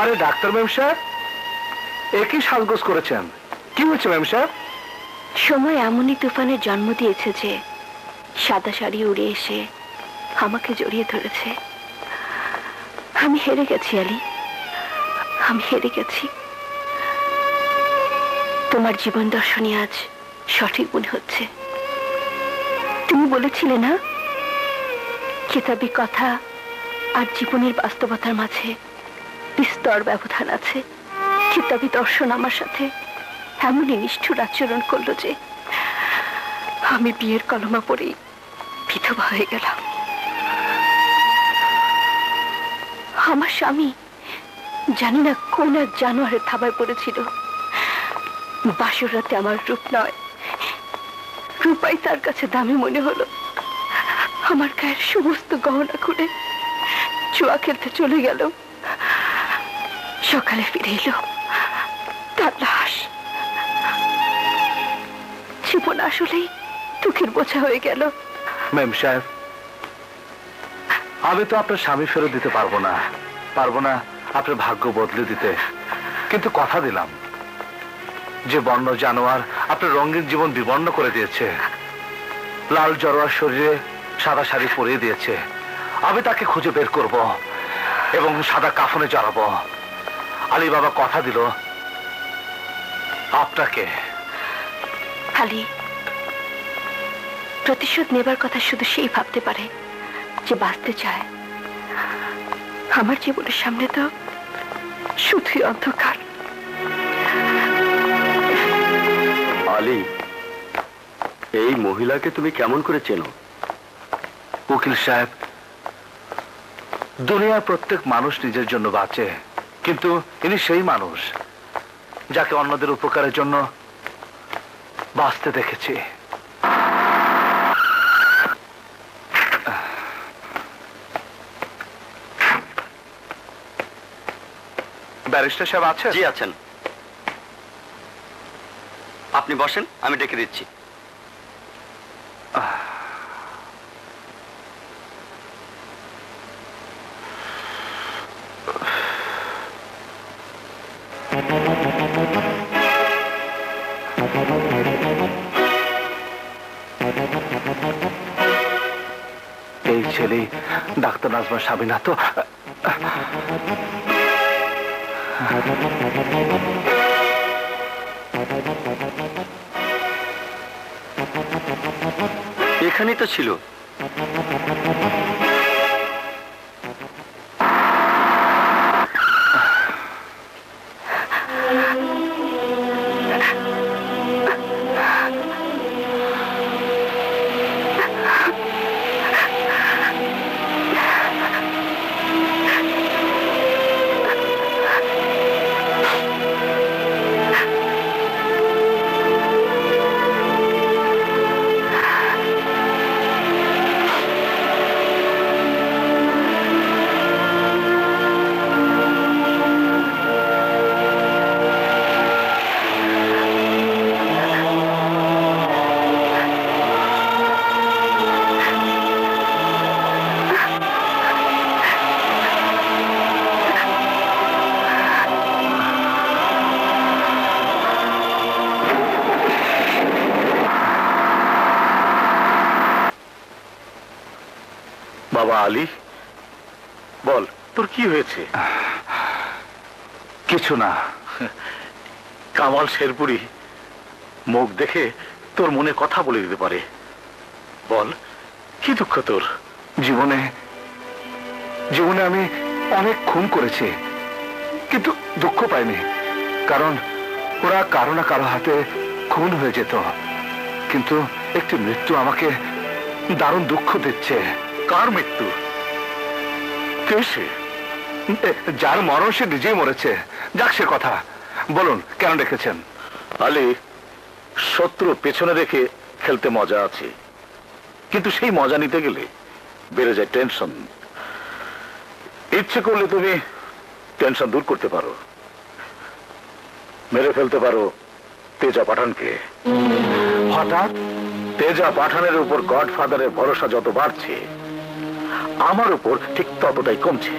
আরে, doctor ma'am সাহেব একই সাজগোজ করেছেন। কি হয়েছে ম্যাম সাহেব সময় এমনই তুফানের জন্ম দিয়েছে যে সাদা শাড়ি উড়ে এসে আমাকে জড়িয়ে ধরেছে। আমি হেরে গেছি, আলি। আমি হেরে গেছি। তোমার জীবন দর্শনই আজ সঠিক মনে হচ্ছে। তুমি বলেছিলে না, কিতাবি কথা আর জীবনের বাস্তবতার মাঝে বিস্তর ব্যবধান আছে। কিতাবি দর্শন আমার সাথে এমনই নিষ্ঠুর আচরণ করল যে আমি বিয়ের কলমা পড়েই বিধবা হয়ে গেলাম। আমার স্বামী জানি না কোন এক জানোয়ারের থাবায় পড়েছিল। বাসর রাতে আমার রূপ নয়। রূপাই তার কাছে দামি মনে হলো। আমার গায়ের সমস্ত গহনা খুলে জুয়া খেলতে চলে গেল। সকালে ফিরে এলো। তার লাশ। জীবন আসলেই দুঃখের বোঝা হয়ে গেল। ম্যাম সাহেব, আমি তো আপনার স্বামী ফেরত দিতে পারব না। পারব না আপনার ভাগ্য বদলে দিতে। কিন্তু কথা দিলাম, যে বন্য জানোয়ার আপনার রঙিন জীবন বিবর্ণ করে দিয়েছে। লাল জড়োয়ার শরীরে সাদা শাড়ি পরিয়ে দিয়েছে। আমি তাকে খুঁজে বের করব এবং সাদা কাফনে জড়াবো আলী বাবা কথা দিল। আপনাকে। আলী প্রতিশোধ নেবার কথা শুধু সেই ভাবতে পারে যে বাঁচতে চায়। আমার জীবনের সামনে তো শুধুই অন্ধকার। আলী এই মহিলাকে তুমি কেমন করে চেনো? উকিল সাহেব দুনিয়ার প্রত্যেক মানুষ নিজের জন্য বাঁচে। কিন্তু ইনি সেই মানুষ যাকে অন্যদের উপকারের জন্য বাঁচতে দেখেছি। ব্যারিস্টার সাহেব আছে জি, আছেন। আপনি বসেন, আমি ডেকে দিচ্ছি। এই ছেলে ডাক্তার নাজমা সাবিনা তো এখানেই তো ছিল। বাবা আলী। বল তোর কি হয়েছে? কিছু না। কামাল শেরপুরি মুখ দেখে তোর মনে কথা বলে দিতে পারে। বল কি দুঃখ তোর? জীবনে জীবনে আমি অনেক খুন করেছি কিন্তু দুঃখ পাইনি কারণ ওরা কারও না কারও হাতে খুন হয়ে যেত। কিন্তু একটি মৃত্যু আমাকে দারুণ দুঃখ দিচ্ছে। কার মৃত্যু? কে সে? এ, যার মরণ সে নিজেই মরেছে। যাক সে কথা। বলুন কেন রেখেছেন আলী শত্রু পেছনে রেখে খেলতে মজা আছে। কিন্তু সেই মজা নিতে গেলে বেড়ে যায় টেনশন। ইচ্ছে করলে তুমি টেনশন দূর করতে পারো। মেরে ফেলতে পারো তেজা পাঠানকে। হঠাৎ তেজা পাঠানের উপর গডফাদারের ভরসা যত বাড়ছে আমার উপর ঠিক ততটাই কমছে।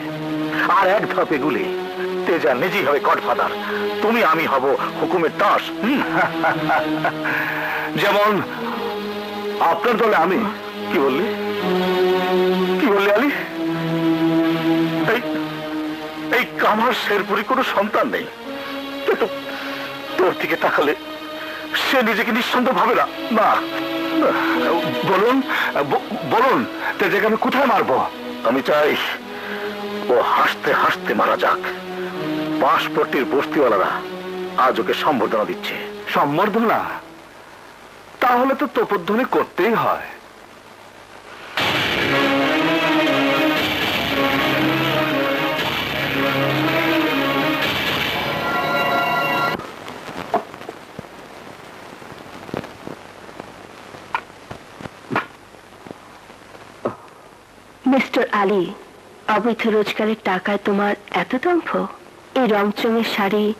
আর এক ধাপে গুলি তেজা নিজেই হবে গডফাদার। তুমি আমি হব হুকুমের দাস। যেমন আপনার দলে আমি, কি বললি? কি বললি আলী? এই কামার শেরপুরি কোনো সন্তান নেই। তোর দিকে তাকালে সে নিজেকে নিঃসন্দেহ ভাবে না। না। বলুন বলুন তেজেকে আমি কোথায় মারবো? আমি চাই ও হাসতে হাসতে মারা যাক। পাঁশপট্টির বস্তিওয়ালারা আজ ওকে সম্বর্ধনা দিচ্ছে। সম্বর্ধনা? তাহলে তো তোপধ্বনি করতেই হয়। মিস্টার আলী অবৈধ রোজগারের টাকায় তোমার এত দম্ভ? এই রংচঙের শাড়ি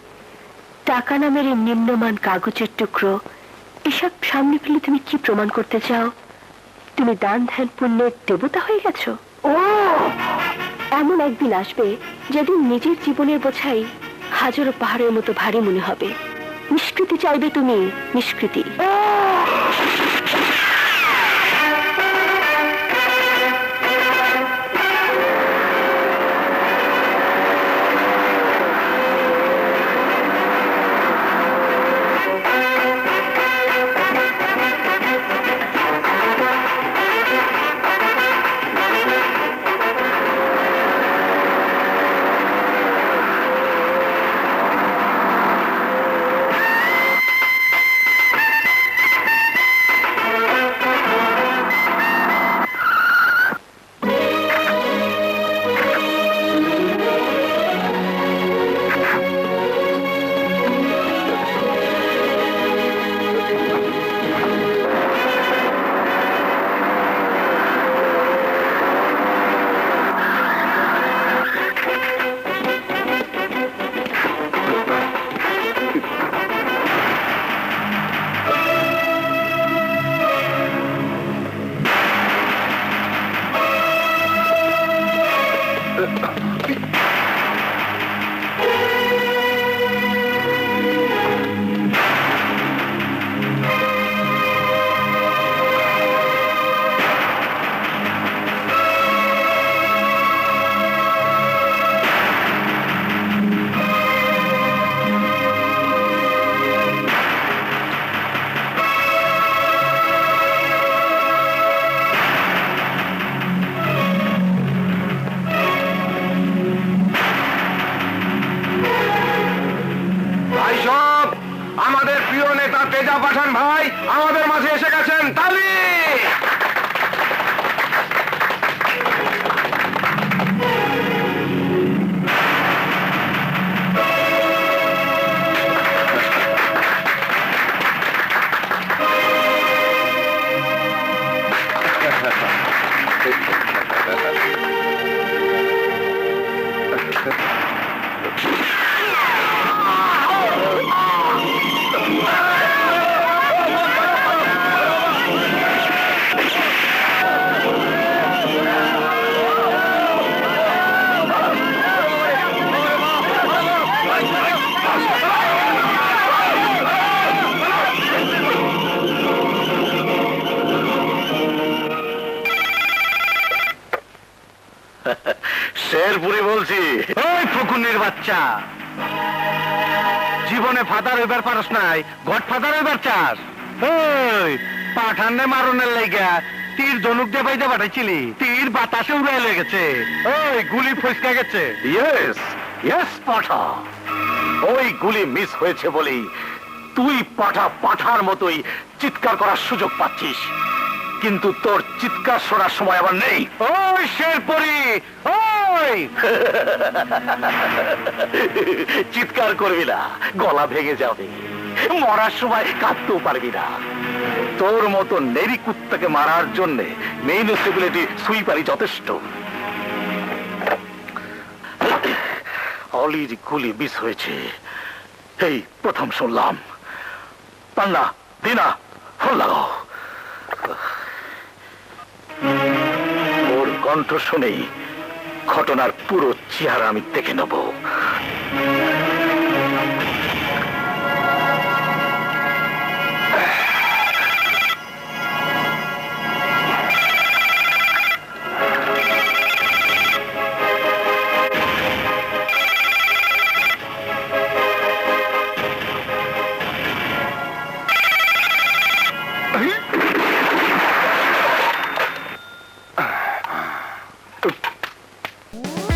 টাকা নামের এই নিম্নমান কাগজের টুকরো এসব সামনে পেলে তুমি কি প্রমাণ করতে চাও? তুমি দান ধ্যান পুণ্যের দেবতা হয়ে গেছো। ও! এমন একদিন আসবে যেদিন নিজের জীবনের বোঝাই হাজারো পাহাড়ের মতো ভারী মনে হবে। নিষ্কৃতি চাইবে তুমি নিষ্কৃতি। ভাই শেরপুরি বলছি। ওই ফকুনির বাচ্চা। জীবনে ফাদার হইবার পারস নাই গড ফাদার হইবার চাস। ওই পাঠানে মারনের লাইগা তীর ধনুক দিয়ে বাইতে পাঠাইছিলি তীর বাতাসে উড়াই লেগেছে ওই গুলি ফসকা গেছে। ইয়েস ইয়েস পাঠা। ওই গুলি মিস হয়েছে বলেই তুই পাঠা পাঠার মতোই চিৎকার করার সুযোগ পাচ্ছিস। কিন্তু তোর চিৎকার শোনার সময় আবার নেই। ওই শেরপরি ওই! চিৎকার করবি না গলা ভেঙে যাবে। মরার সময় কাঁদতেও পারবি না। তোর মতো নেরি কুত্তাকে মারার জন্য মেইনসিবিলিটি সুইপারি যথেষ্ট। অলির গুলি মিস হয়েছে। এই প্রথম শুনলাম। পান্না দিনা ফোন লাগাও। কণ্ঠ শুনেই ঘটনার পুরো চেহারা আমি দেখে নেব।